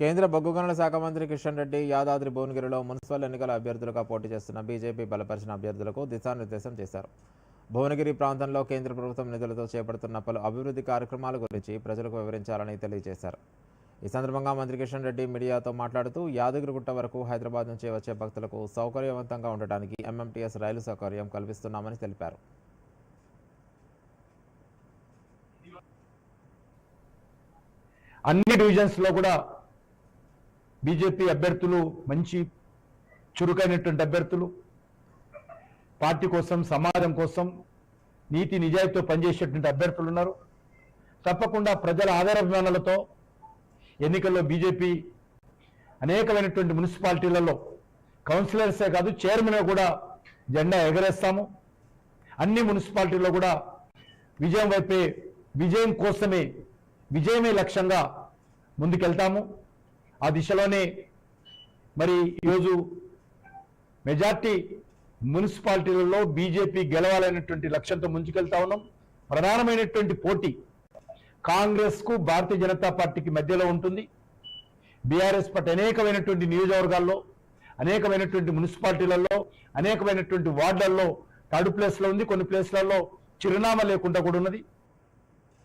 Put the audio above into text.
కేంద్ర బొగ్గు గనుల శాఖ మంత్రి కిషన్ రెడ్డి యాదాద్రి భువనగిరిలో మున్సిపల్ ఎన్నికల అభ్యర్థులుగా పోటీ చేస్తున్న బీజేపీ బలపరిచిన అభ్యర్థులకు దిశానిర్దేశం చేశారు. భువనగిరి ప్రాంతంలో కేంద్ర ప్రభుత్వం నిధులతో చేపడుతున్న పలు అభివృద్ధి కార్యక్రమాల గురించి ప్రజలకు వివరించాలని తెలియజేశారు. ఈ సందర్భంగా మంత్రి కిషన్ రెడ్డి మీడియాతో మాట్లాడుతూ యాదగిరిగుట్ట వరకు హైదరాబాద్ నుంచి వచ్చే భక్తులకు సౌకర్యవంతంగా ఉండటానికి ఎంఎంటీఎస్ రైలు సౌకర్యం కల్పిస్తున్నామని తెలిపారు. అన్ని డివిజన్స్లో కూడా బీజేపీ అభ్యర్థులు మంచి చురుకైనటువంటి అభ్యర్థులు. పార్టీ కోసం సమాజం కోసం నీతి నిజాయితీతో పనిచేసేటువంటి అభ్యర్థులు ఉన్నారు. తప్పకుండా ప్రజల ఆదరాభిమానాలతో ఎన్నికల్లో బీజేపీ అనేకమైనటువంటి మున్సిపాలిటీలలో కౌన్సిలర్సే కాదు చైర్మన్ కూడా జెండా ఎగరేస్తాము. అన్ని మున్సిపాలిటీల్లో కూడా విజయం వైపే విజయం కోసమే విజయమే లక్ష్యంగా ముందుకెళ్తాము. ఆ దిశలోనే మరి ఈరోజు మెజార్టీ మున్సిపాలిటీలలో బీజేపీ గెలవాలనేటువంటి లక్ష్యంతో ముంచుకెళ్తా ఉన్నాం. ప్రధానమైనటువంటి పోటీ కాంగ్రెస్కు భారతీయ జనతా పార్టీకి మధ్యలో ఉంటుంది. బీఆర్ఎస్ పార్టీ అనేకమైనటువంటి నియోజకవర్గాల్లో అనేకమైనటువంటి మున్సిపాలిటీలలో అనేకమైనటువంటి వార్డులలో థర్డ్ ప్లేస్లో ఉంది కొన్ని ప్లేస్లలో చిరునామా లేకుండా కూడా ఉన్నది.